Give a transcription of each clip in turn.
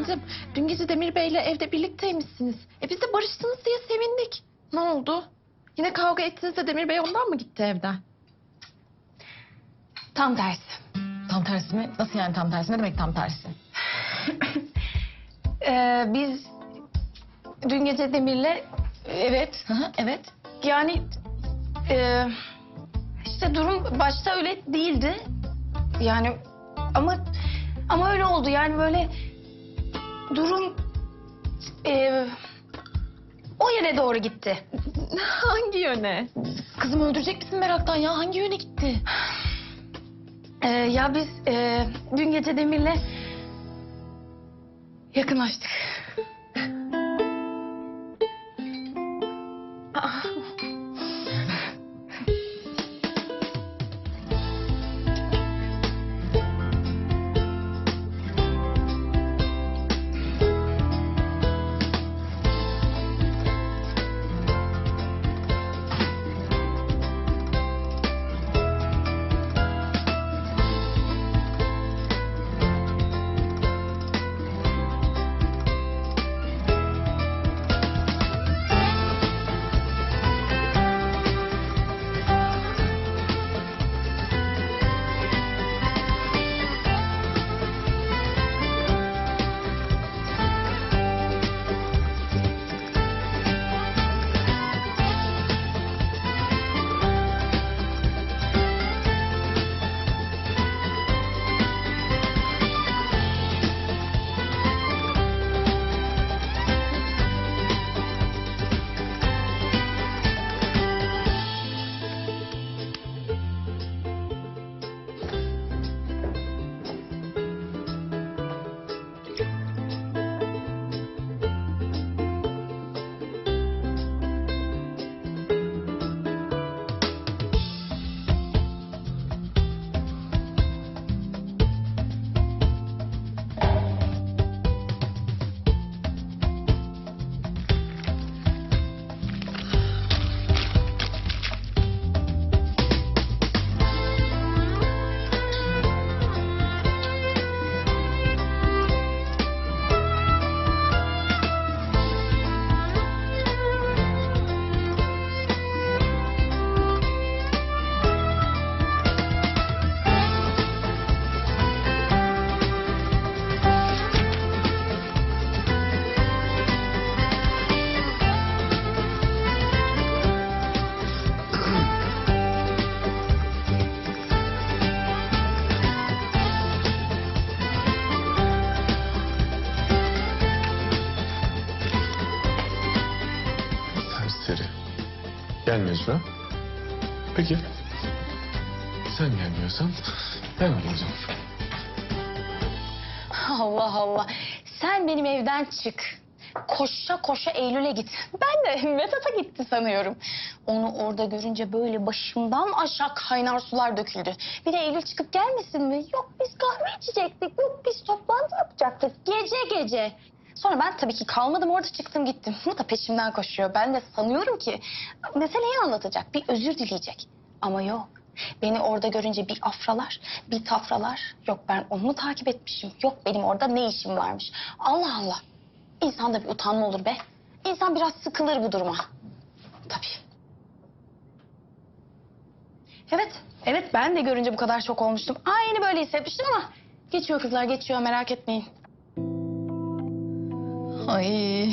Efendim, dün gece Demir Bey'le evde birlikteymişsiniz. E biz de barıştınız diye sevindik. Ne oldu? Yine kavga ettiniz de Demir Bey ondan mı gitti evden? Tam tersi. Tam tersi mi? Nasıl yani tam tersi? Ne demek tam tersi? Ee, biz dün gece Demir'le evet Hı hı, evet. yani e, işte durum başta öyle değildi. Yani ama ama öyle oldu yani böyle durum e, o yere doğru gitti. Hangi yöne? Kızımı öldürecek misin meraktan ya? Hangi yöne gitti? Ee, ya biz e, dün gece Demir'le yakınlaştık. Gelmiyorsun? Peki. Sen gelmiyorsan ben geleceğim. Allah Allah. Sen benim evden çık. Koşa koşa Eylül'e git. Ben de Vedat'a gitti sanıyorum. Onu orada görünce böyle başımdan aşağı kaynar sular döküldü. Bir de Eylül çıkıp gelmesin mi? Yok biz kahve içecektik. Yok biz toplantı yapacaktık. Gece gece. Sonra ben tabii ki kalmadım orada çıktım gittim. Bu da peşimden koşuyor. Ben de sanıyorum ki meseleyi anlatacak. Bir özür dileyecek. Ama yok. Beni orada görünce bir afralar, bir tafralar. Yok ben onu takip etmişim? Yok benim orada ne işim varmış? Allah Allah. İnsanda bir utanma olur be. İnsan biraz sıkılır bu duruma. Tabii. Evet, evet ben de görünce bu kadar şok olmuştum. Aynı böyle hissetmiştim ama geçiyor kızlar geçiyor merak etmeyin. Ay.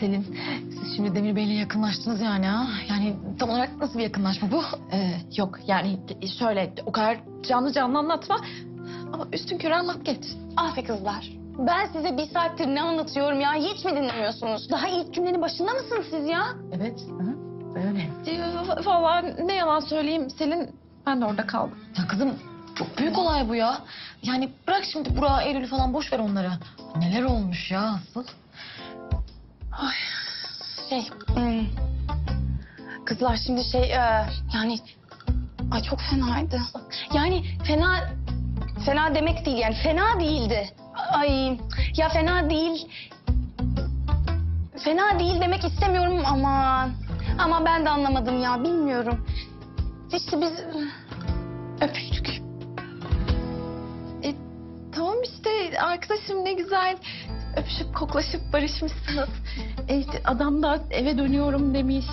Selin, siz şimdi Demir Bey'le yakınlaştınız yani ha? Yani tam olarak nasıl bir yakınlaşma bu? Ee, yok yani şöyle o kadar canlı canlı anlatma. Ama üstün körü anlat geç. Aferin kızlar. Ben size bir saattir ne anlatıyorum ya hiç mi dinlemiyorsunuz? Daha ilk cümlenin başında mısınız siz ya? Evet. Hı, öyle. Ee, Vallahi ne yalan söyleyeyim Selin ben de orada kaldım. Ya kızım çok büyük olay bu ya. Yani bırak şimdi Burak'ı, Eylül'ü falan boş ver onları. Neler olmuş ya asıl? Şey, hmm, kızlar şimdi şey e, yani ay çok fenaydı. Yani fena fena demek değil yani fena değildi. Ay ya fena değil. Fena değil demek istemiyorum ama ama ben de anlamadım ya bilmiyorum. İşte biz öpüştük. Arkadaşım ne güzel. Öpüşüp koklaşıp barışmışsınız. E, adam da eve dönüyorum demiş.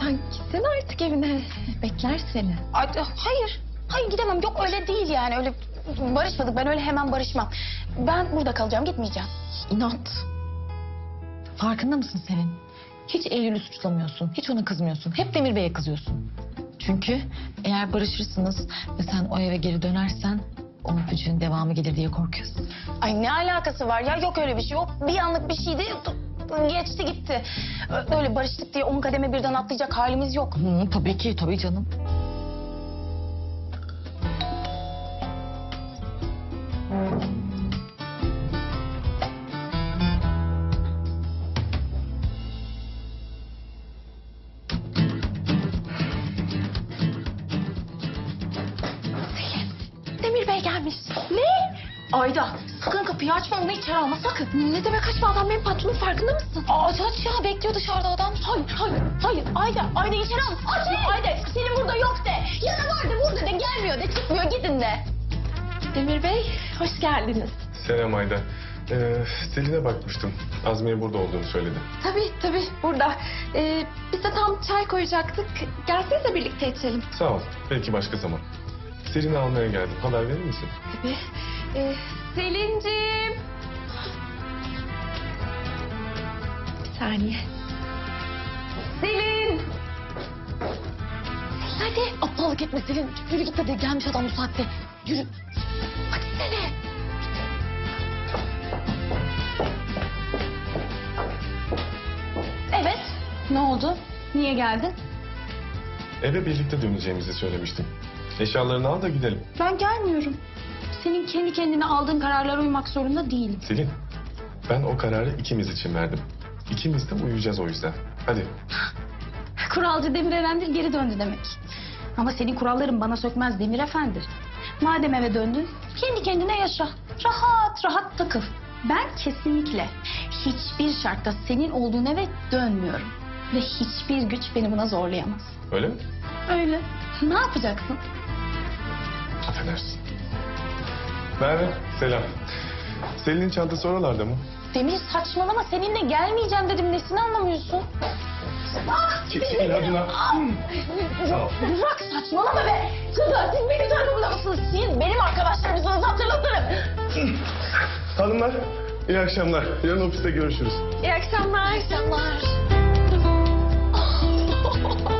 Sen gitsene artık evine. Bekler seni. Ay, hayır. Hayır gidemem. Yok öyle değil yani. Öyle barışmadık. Ben öyle hemen barışmam. Ben burada kalacağım. Gitmeyeceğim. İnat. Farkında mısın Selin? Hiç Eylül'ü suçlamıyorsun. Hiç ona kızmıyorsun. Hep Demir Bey'e kızıyorsun. Çünkü eğer barışırsınız ve sen o eve geri dönersen o öpücüğün devamı gelir diye korkuyorsun. Ay ne alakası var ya? Yok öyle bir şey. Yok bir anlık bir şeydi. Geçti gitti. Öyle barıştık diye on kademe birden atlayacak halimiz yok. Hı, tabii ki, tabii canım. Ayda sakın kapıyı açma onu içeri alma sakın. Ne demek açma adam benim patronum farkında mısın? Aa, aç aç ya bekliyor dışarıda adam. Hayır hayır hayır Ayda Ayda içeri al. Aç Ayda senin burada yok de. Ya da vardı burada de gelmiyor de çıkmıyor gidin de. Demir Bey hoş geldiniz. Selam Ayda. Ee, Selin'e bakmıştım. Azmiye burada olduğunu söyledi. Tabii tabii burada. Ee, biz de tam çay koyacaktık. Gelsenize birlikte içelim. Sağ ol. Belki başka zaman. Selin'i almaya geldim. Haber verir misin? Tabii. Ee, Selin'cim. Bir saniye. Selin. Hadi aptallık etme Selin. Yürü git hadi gelmiş adam bu saatte. Yürü. Hadi sene. Evet. Ne oldu? Niye geldin? Eve birlikte döneceğimizi söylemiştim. Eşyalarını al da gidelim. Ben gelmiyorum. Senin kendi kendine aldığın kararlara uymak zorunda değilim. Selin, ben o kararı ikimiz için verdim. İkimiz de uyuyacağız o yüzden. Hadi. Kuralcı Demir Erendir geri döndü demek. Ama senin kuralların bana sökmez Demir Efendi. Madem eve döndün kendi kendine yaşa. Rahat rahat takıl. Ben kesinlikle hiçbir şartta senin olduğun eve dönmüyorum. Ve hiçbir güç beni buna zorlayamaz. Öyle mi? Öyle. Ne yapacaksın? Affedersin. Merve, selam. Selin'in çantası oralarda mı? Demir saçmalama seninle gelmeyeceğim dedim. Nesini anlamıyorsun? Ah! Çekil. Sağ ol. Bırak saçmalama be. Kızlar siz benim tarafımda mısınız? Siz benim arkadaşlarımsınız hatırlatırım. Hanımlar, iyi akşamlar. Yarın ofiste görüşürüz. İyi akşamlar. İyi akşamlar.